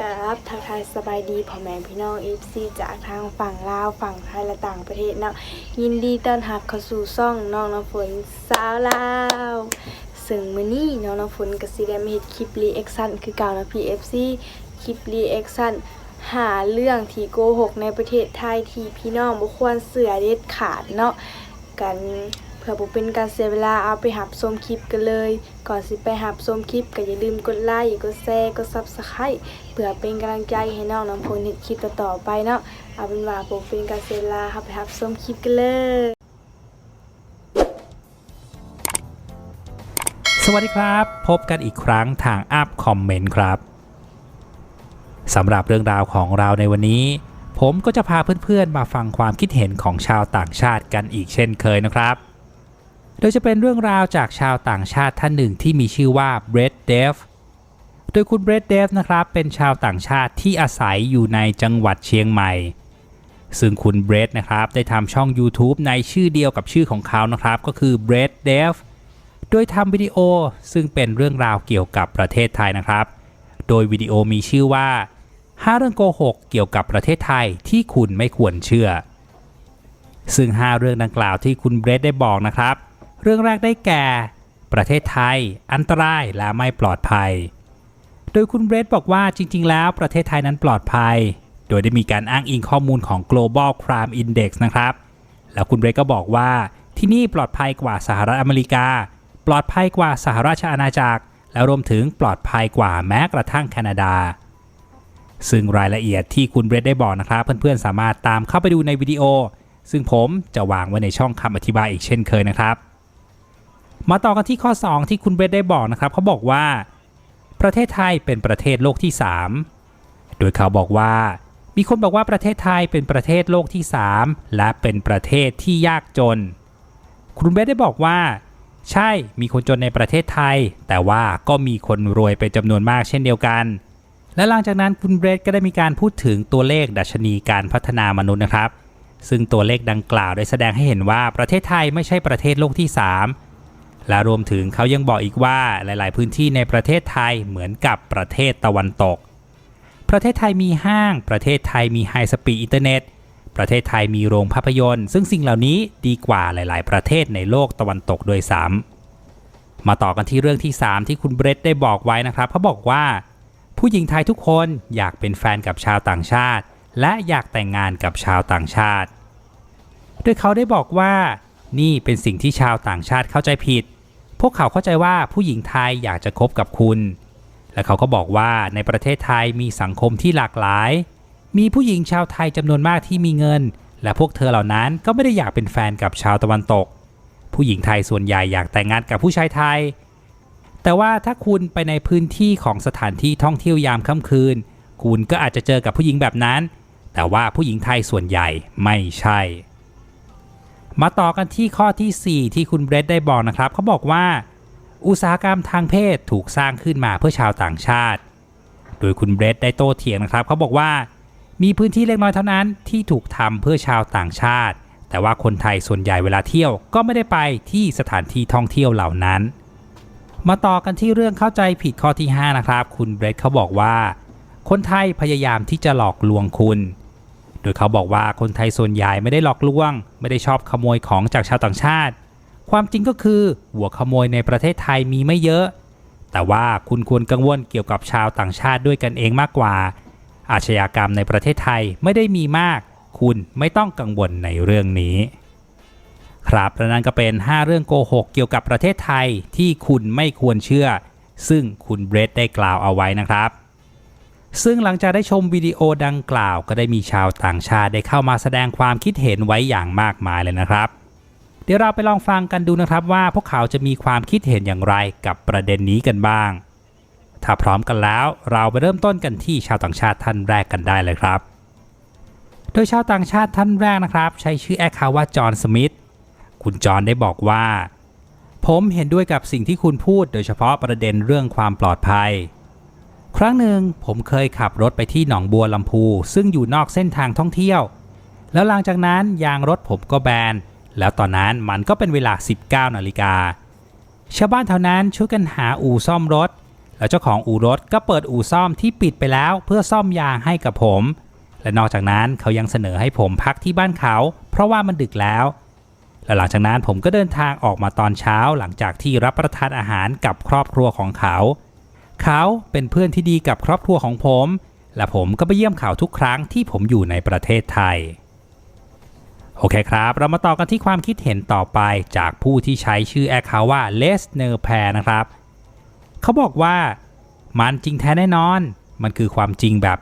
กับทักทายสบายดีพ่อแม่พี่น้องเอฟซีจากทางฝั่งลาวฝั่งไทยและต่างประเทศเนาะยินดีต้อนรับเข้าสู่ซ่องน้องน้ำฝนสาวลาวซึ่งมื้อนี้น้องน้ำฝนก็สิได้มาเฮ็ดคลิปรีแอคชั่นคือเก่านะพี่ FC คลิปรีแอคชั่นหาเรื่องที่โกหกในประเทศไทยที่พี่น้องบ่ควรเสือเด็ดขาดเนาะกัน พื่อบ่เป็นการเสียเวลาเอาไปหับชมคลิปกันเลย ก่อนสิไปหับชมคลิปก็อย่าลืมกดไลค์กดแชร์กด Subscribe เพื่อเป็นกำลังใจให้น้องน้ำพลเฮ็ดคลิปต่อๆไปเนาะเอาเป็นว่าบ่เป็นการเสียเวลาครับไปหับชมคลิปกันเลยสวัสดีครับ พบกันอีกครั้งทางอัพคอมเมนต์ครับสำหรับเรื่องราวของเราในวันนี้ ผมก็จะพาเพื่อนๆมาฟังความคิดเห็นของชาวต่างชาติกันอีกเช่นเคยนะครับ โดยจะเป็นเรื่องราวจากชาวต่างชาติท่านหนึ่งที่มีชื่อว่าเบรดเดฟโดยคุณเบรดเดฟนะครับเป็นชาวต่างชาติที่อาศัยอยู่ในจังหวัดเชียงใหม่ ซึ่งคุณเบรดนะครับได้ทำช่อง YouTube ในชื่อเดียวกับชื่อของเขานะครับก็คือเบรดเดฟโดยทำวิดีโอซึ่งเป็นเรื่องราวเกี่ยวกับประเทศไทยนะครับ โดยวิดีโอมีชื่อว่า5เรื่องโกหกเกี่ยวกับประเทศไทยที่คุณไม่ควรเชื่อ ซึ่ง 5 เรื่องดังกล่าวที่คุณเบรดได้บอกนะครับ เรื่องแรกได้แก่ ประเทศไทย อันตรายและไม่ปลอดภัย โดยคุณเบรดบอกว่าจริง ๆ แล้วประเทศไทยนั้นปลอดภัย โดยได้มีการอ้างอิงข้อมูลของ global crime index นะครับ แล้วคุณเบรดก็บอกว่าที่นี่ปลอดภัยกว่าสหรัฐอเมริกา ปลอดภัยกว่าสหราชอาณาจักร แล้วรวมถึงปลอดภัยกว่าแม้กระทั่งแคนาดา ซึ่งรายละเอียดที่คุณเบรดได้บอกนะครับ เพื่อนๆสามารถตามเข้าไปดูในวิดีโอ ซึ่งผมจะวางไว้ในช่องคำอธิบายอีกเช่นเคยนะครับ มาต่อกันที่ข้อ 2 ที่คุณเบรดได้บอกนะครับเขาบอกว่า ประเทศไทยเป็นประเทศโลกที่ 3 โดยเขาบอกว่า มีคนบอกว่าประเทศไทยเป็นประเทศโลกที่ 3 และเป็นประเทศที่ยากจน คุณเบรดได้บอกว่า ใช่มีคนจนในประเทศไทย แต่ว่าก็มีคนรวยเป็นจำนวนมากเช่นเดียวกัน และหลังจากนั้นคุณเบรดก็ได้มีการพูดถึงตัวเลขดัชนีการพัฒนามนุษย์นะครับ ซึ่งตัวเลขดังกล่าวได้แสดงให้เห็นว่าประเทศไทยไม่ใช่ประเทศโลกที่ 3 และรวมถึงเขายังบอกอีกว่าหลาย ๆ พื้นที่ในประเทศไทยเหมือนกับประเทศตะวันตก ประเทศไทยมีห้าง ประเทศไทยมีไฮสปีดอินเทอร์เน็ต ประเทศไทยมีโรงภาพยนตร์ ซึ่งสิ่งเหล่านี้ดีกว่าหลาย ๆ ประเทศในโลกตะวันตกโดยซ้ำมาต่อกันที่เรื่องที่ 3 ที่คุณเบรดได้บอกไว้นะครับเขาบอกว่า ผู้หญิงไทยทุกคนอยากเป็นแฟนกับชาวต่างชาติ และอยากแต่งงานกับชาวต่างชาติ โดยเขาได้บอกว่า นี่เป็นสิ่งที่ชาวต่างชาติเข้าใจผิด พวกเขาเข้าใจว่าผู้หญิงไทยอยากจะคบกับคุณ และเขาก็บอกว่าในประเทศไทยมีสังคมที่หลากหลาย มีผู้หญิงชาวไทยจำนวนมากที่มีเงิน และพวกเธอเหล่านั้นก็ไม่ได้อยากเป็นแฟนกับชาวตะวันตก ผู้หญิงไทยส่วนใหญ่อยากแต่งงานกับผู้ชายไทย แต่ว่าถ้าคุณไปในพื้นที่ของสถานที่ท่องเที่ยวยามค่ำคืน คุณก็อาจจะเจอกับผู้หญิงแบบนั้น แต่ว่าผู้หญิงไทยส่วนใหญ่ไม่ใช่ มาต่อกันที่ข้อทีสี่ 4 ที่คุณเบรดได้บอกนะครับเขาบอกว่า อุตสาหกรรมทางเพศถูกสร้างขึ้นมาเพื่อชาวต่างชาติ โดยคุณเบรดได้โต้เถียงนะครับเขาบอกว่า มีพื้นที่เล็กน้อยเท่านั้นที่ถูกทำเพื่อชาวต่างชาติ แต่ว่าคนไทยส่วนใหญ่เวลาเที่ยวก็ไม่ได้ไปที่สถานที่ท่องเที่ยวเหล่านั้น มาต่อกันที่เรื่องเข้าใจผิดข้อที่ 5 นะครับ คุณเบรดเขาบอกว่า คนไทยพยายามที่จะหลอกลวงคุณ ดยเขาบอกว่าคนไทยส่วนใหญ่ไม่ได้หลอกลวง ไม่ได้ชอบขโมยของจากชาวต่างชาติ ความจริงก็คือหัวขโมยในประเทศไทยมีไม่เยอะ แต่ว่าคุณควรกังวลเกี่ยวกับชาวต่างชาติด้วยกันเองมากกว่า อาชญากรรมในประเทศไทยไม่ได้มีมาก คุณไม่ต้องกังวลในเรื่องนี้ ครับและนั่นก็เป็น 5 เรื่องโกหกเกี่ยวกับประเทศไทยที่คุณไม่ควรเชื่อ ซึ่งคุณเบรดได้กล่าวเอาไว้นะครับ ซึ่งหลังจากได้ชมวิดีโอดังกล่าว ก็ได้มีชาวต่างชาติได้เข้ามาแสดงความคิดเห็นไว้อย่างมากมายเลยนะครับ เดี๋ยวเราไปลองฟังกันดูนะครับว่าพวกเขาจะมีความคิดเห็นอย่างไรกับประเด็นนี้กันบ้าง ถ้าพร้อมกันแล้วเราไปเริ่มต้นกันที่ชาวต่างชาติท่านแรกกันได้เลยครับ โดยชาวต่างชาติท่านแรกนะครับ ใช้ชื่อแอคคาว่าจอห์นสมิธคุณจอห์นได้บอกว่า ผมเห็นด้วยกับสิ่งที่คุณพูด โดยเฉพาะประเด็นเรื่องความปลอดภัย ครั้งหนึ่งผมเคยขับรถไปที่หนองบัวลำพู ซึ่งอยู่นอกเส้นทางท่องเที่ยว แล้วหลังจากนั้นยางรถผมก็แบน แล้วตอนนั้นมันก็เป็นเวลา 19นาฬิกา ชาวบ้านแถวนั้นช่วยกันหาอู่ซ่อมรถ แล้วเจ้าของอู่รถก็เปิดอู่ซ่อมที่ปิดไปแล้วเพื่อซ่อมยางให้กับผม และนอกจากนั้นเขายังเสนอให้ผมพักที่บ้านเขา เพราะว่ามันดึกแล้ว และหลังจากนั้นผมก็เดินทางออกมาตอนเช้าหลังจากที่รับประทานอาหารกับครอบครัวของเขา เขาเป็นเพื่อนที่ดีกับครอบครัวของผม และผมก็ไปเยี่ยมเขาทุกครั้งที่ผมอยู่ในประเทศไทย โอเคครับ เรามาต่อกันที่ความคิดเห็นต่อไปจากผู้ที่ใช้ชื่อแอคเคาว่า l e s n e r p a i r นะครับ เขาบอกว่ามันจริงแท้แน่นอน มันคือความจริงแบบ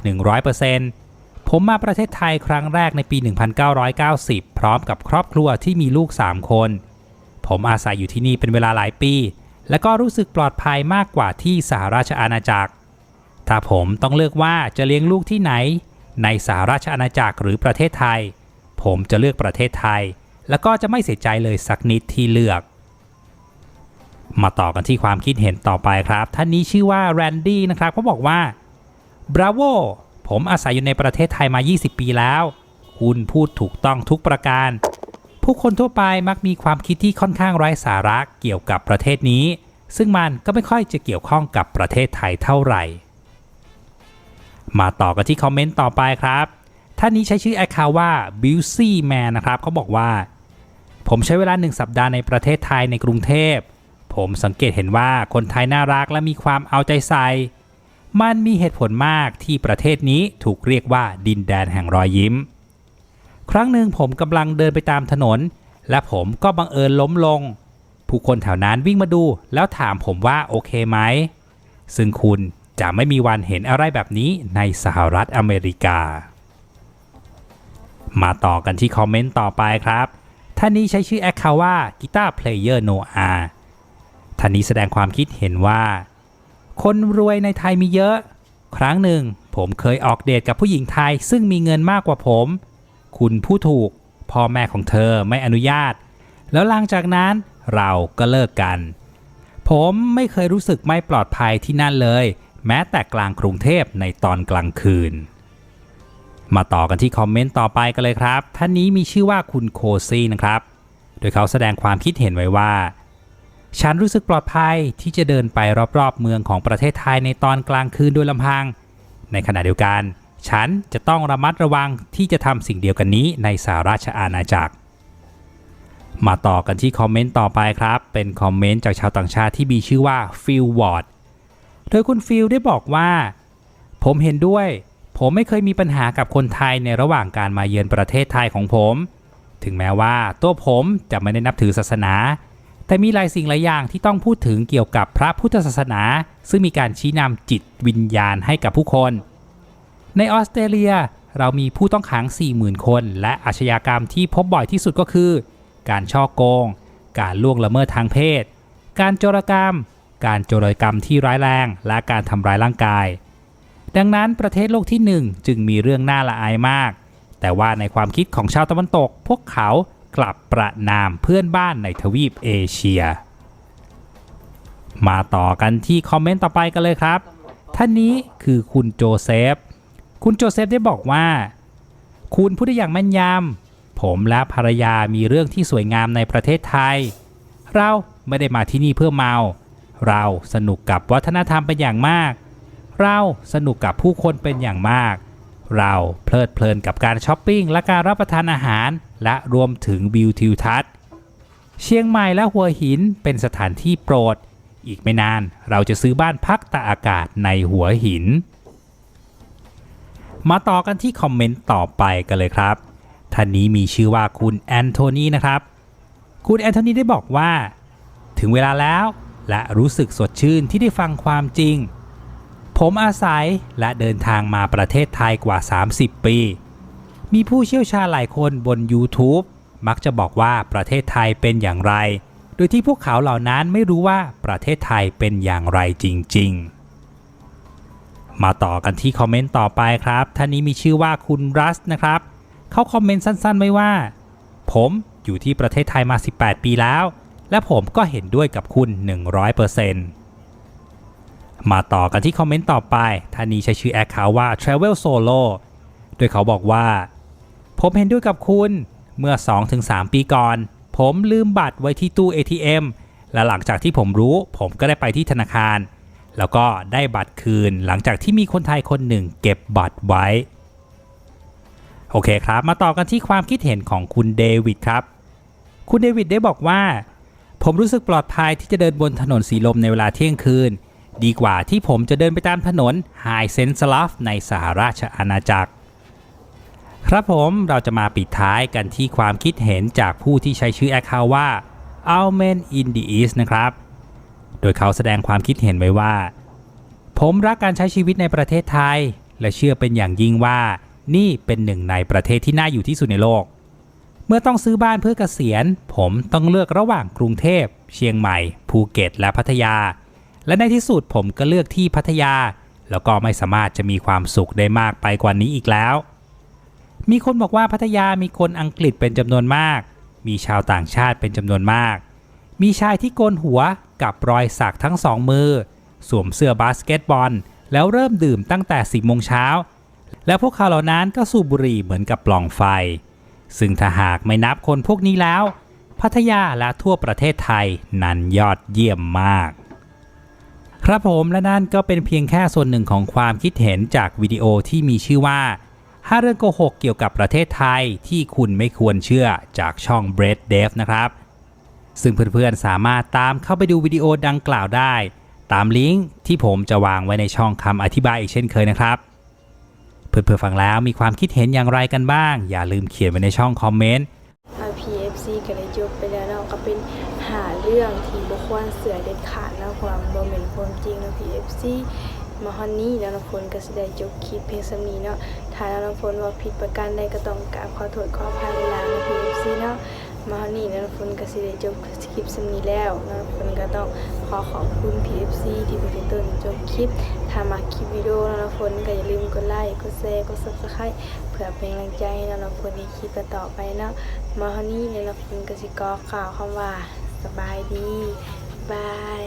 100%ผมมาประเทศไทยครั้งแรกในปี 1990 พร้อมกับครอบครัวที่มีลูก 3 คน ผมอาศัยอยู่ที่นี่เป็นเวลาหลายปี และก็รู้สึกปลอดภัยมากกว่าที่สหราชอาณาจักร ถ้าผมต้องเลือกว่าจะเลี้ยงลูกที่ไหน ในสหราชอาณาจักรหรือประเทศไทย ผมจะเลือกประเทศไทย แล้วก็จะไม่เสียใจเลยสักนิดที่เลือก มาต่อกันที่ความคิดเห็นต่อไปครับ ท่านนี้ชื่อว่าแรนดี้นะครับเขาบอกว่า Bravo ผมอาศัยอยู่ในประเทศไทยมา 20 ปีแล้ว คุณพูดถูกต้องทุกประการ ผู้คนทั่วไปมักมีความคิดที่ค่อนข้างไร้สาระเกี่ยวกับประเทศนี้ ซึ่งมันก็ไม่ค่อยจะเกี่ยวข้องกับประเทศไทยเท่าไหร่ มาต่อกันที่คอมเมนต์ต่อไปครับ ท่านนี้ใช้ชื่อแอคเคาว่า b u s y Man นะครับเขาบอกว่า ผมใช้เวลาหนึ่งสัปดาห์ในประเทศไทยในกรุงเทพ ผมสังเกตเห็นว่าคนไทยน่ารักและมีความเอาใจใส่ มันมีเหตุผลมากที่ประเทศนี้ถูกเรียกว่าดินแดนแห่งรอยยิ้ม ครั้งหนึ่งผมกำลังเดินไปตามถนน และผมก็บังเอิญล้มลง ผู้คนแถวนั้นวิ่งมาดู แล้วถามผมว่าโอเคไหม ซึ่งคุณจะไม่มีวันเห็นอะไรแบบนี้ในสหรัฐอเมริกา มาต่อกันที่คอมเมนต์ต่อไปครับท่านนี้ใช้ชื่อแอคเคาว่ากีตาร์เพลเยอร์โนอาท่านนี้แสดงความคิดเห็นว่า คนรวยในไทยมีเยอะ ครั้งหนึ่งผมเคยออกเดทกับผู้หญิงไทยซึ่งมีเงินมากกว่าผม คุณผู้ถูก พ่อแม่ของเธอไม่อนุญาต แล้วหลังจากนั้นเราก็เลิกกัน ผมไม่เคยรู้สึกไม่ปลอดภัยที่นั่นเลย แม้แต่กลางกรุงเทพในตอนกลางคืน มาต่อกันที่คอมเมนต์ต่อไปกันเลยครับ ท่านนี้มีชื่อว่าคุณโคซี่นะครับ โดยเขาแสดงความคิดเห็นไว้ว่าฉันรู้สึกปลอดภัยที่จะเดินไปรอบๆเมืองของประเทศไทยในตอนกลางคืนโดยลำพัง ในขณะเดียวกัน ฉันจะต้องระมัดระวังที่จะทำสิ่งเดียวกันนี้ในสหราชอาณาจักร มาต่อกันที่คอมเมนต์ต่อไปครับ เป็นคอมเมนต์จากชาวต่างชาติที่มีชื่อว่าฟิลวอร์ดโดยคุณฟิลได้บอกว่า ผมเห็นด้วย ผมไม่เคยมีปัญหากับคนไทยในระหว่างการมาเยือนประเทศไทยของผม ถึงแม้ว่าตัวผมจะไม่ได้นับถือศาสนา แต่มีหลายสิ่งหลายอย่างที่ต้องพูดถึงเกี่ยวกับพระพุทธศาสนา ซึ่งมีการชี้นำจิตวิญญาณให้กับผู้คน ในออสเตรเลีย เรามีผู้ต้องขัง 40,000 คน และอาชญากรรมที่พบบ่อยที่สุดก็คือ การช่อโกง การล่วงละเมิดทางเพศ การโจรกรรม การโจรกรรมที่ร้ายแรง และการทำร้ายร่างกาย ดังนั้นประเทศโลกที่หนึ่งจึงมีเรื่องน่าละอายมาก แต่ว่าในความคิดของชาวตะวันตก พวกเขากลับประนามเพื่อนบ้านในทวีปเอเชีย มาต่อกันที่คอมเมนต์ต่อไปกันเลยครับ ท่านนี้คือคุณโจเซฟ คุณโจเซฟได้บอกว่า คุณพูดได้อย่างแม่นยำผมและภรรยามีเรื่องที่สวยงามในประเทศไทย เราไม่ได้มาที่นี่เพื่อเมา เราสนุกกับวัฒนธรรมเป็นอย่างมาก เราสนุกกับผู้คนเป็นอย่างมาก เราเพลิดเพลินกับการช้อปปิ้งและการรับประทานอาหาร และรวมถึงวิวทิวทัศน์เชียงใหม่และหัวหินเป็นสถานที่โปรด อีกไม่นานเราจะซื้อบ้านพักตากอากาศในหัวหิน มาต่อกันที่คอมเมนต์ต่อไปกันเลยครับ ท่านนี้มีชื่อว่าคุณแอนโทนีนะครับ คุณแอนโทนีได้บอกว่า ถึงเวลาแล้ว และรู้สึกสดชื่นที่ได้ฟังความจริง ผมอาศัยและเดินทางมาประเทศไทยกว่า 30 ปี มีผู้เชี่ยวชาญหลายคนบน YouTube มักจะบอกว่าประเทศไทยเป็นอย่างไร โดยที่พวกเขาเหล่านั้นไม่รู้ว่าประเทศไทยเป็นอย่างไรจริง ๆ มาต่อกันที่คอมเมนต์ต่อไปครับท่านนี้มีชื่อว่าคุณรัสนะครับ เขาคอมเมนต์สั้นๆ ไว้ว่า ผมอยู่ที่ประเทศไทยมา 18 ปีแล้ว และผมก็เห็นด้วยกับคุณ 100%มาต่อกันที่คอมเมนต์ต่อไปท่านนี้ใช้ชื่อแอคเคาว่า Travel Solo โดยเขาบอกว่า ผมเห็นด้วยกับคุณเมื่อ 2-3 ปีก่อน ผมลืมบัตรไว้ที่ตู้ ATM และหลังจากที่ผมรู้ ผมก็ได้ไปที่ธนาคาร แล้วก็ได้บัตรคืนหลังจากที่มีคนไทยคนหนึ่งเก็บบัตรไว้ โอเคครับ มาต่อกันที่ความคิดเห็นของคุณเดวิดครับ คุณเดวิดได้บอกว่า ผมรู้สึกปลอดภัยที่จะเดินบนถนนสีลมในเวลาเที่ยงคืน ดีกว่าที่ผมจะเดินไปตามถนนไฮเซนสล f ในสหราชอาณาจักร ครับผมเราจะมาปิดท้ายกันที่ความคิดเห็นจากผู้ที่ใช้ชื่อแอคเคาว่า a l m e n in the East นะครับ โดยเขาแสดงความคิดเห็นไว้ว่า ผมรักการใช้ชีวิตในประเทศไทย และเชื่อเป็นอย่างยิ่งว่า นี่เป็นหนึ่งในประเทศที่น่าอยู่ที่สุดในโลก เมื่อต้องซื้อบ้านเพื่อเกษียณ ผมต้องเลือกระหว่างกรุงเทพ เชียงใหม่ ภูเก็ต และพัทยา และในที่สุดผมก็เลือกที่พัทยา แล้วก็ไม่สามารถจะมีความสุขได้มากไปกว่านี้อีกแล้ว มีคนบอกว่าพัทยามีคนอังกฤษเป็นจำนวนมาก มีชาวต่างชาติเป็นจำนวนมาก มีชายที่โกนหัวกับรอยสักทั้งสองมือ สวมเสื้อบาสเกตบอล แล้วเริ่มดื่มตั้งแต่ 10โมงเช้า และพวกเขาเหล่านั้นก็สูบบุหรี่เหมือนกับปล่องไฟ ซึ่งถ้าหากไม่นับคนพวกนี้แล้ว พัทยาและทั่วประเทศไทยนั้นยอดเยี่ยมมาก ครับผมและนั่นก็เป็นเพียงแค่ส่วนหนึ่งของความคิดเห็นจากวิดีโอที่มีชื่อว่า5เรื่องโกหกเกี่ยวกับประเทศไทยที่คุณไม่ควรเชื่อจากช่อง b r e a d Dev นะครับ ซึ่งเพื่อนๆสามารถตามเข้าไปดูวิดีโอดังกล่าวได้ ตามลิงก์ที่ผมจะวางไว้ในช่องคำอธิบายอีกเช่นเคยนะครับ เพื่อนๆฟังแล้วมีความคิดเห็นอย่างไรกันบ้าง อย่าลืมเขียนไว้ในช่องคอมเมนต์ RPFC ก็ได้จบไปแล้วเนาะก็เป็นหาเรื่องที่บุควรเสือเด็ดขาดเนาะความบ่แม่นความจริงเนาะ PFC มาฮอนนี้แล้วน้องฝนก็สิได้จบคลิปเพียงสำนี้เนาะถ้าน้องฝนว่าผิดประการใดก็ต้องกราบขอโทษขออภัยเวลาใน PFC เนาะ มาฮอนนี้แล้วน้องฝนก็สิได้จบคลิปสำนี้แล้วน้องฝนก็ต้องขอขอบคุณ PFC ที่เป็นต้นจบคลิปถ้ามาคลิปวิดีโอแล้วน้องฝนก็อย่าลืมกดไลค์กดแชร์กดซับสไครต์เพื่อเป็นกำลังใจให้น้องฝนในคลิปต่อไปนะมาฮอนี่นี่ยเราเป็นกสิกอข่าวคำว่าสบายดีบาย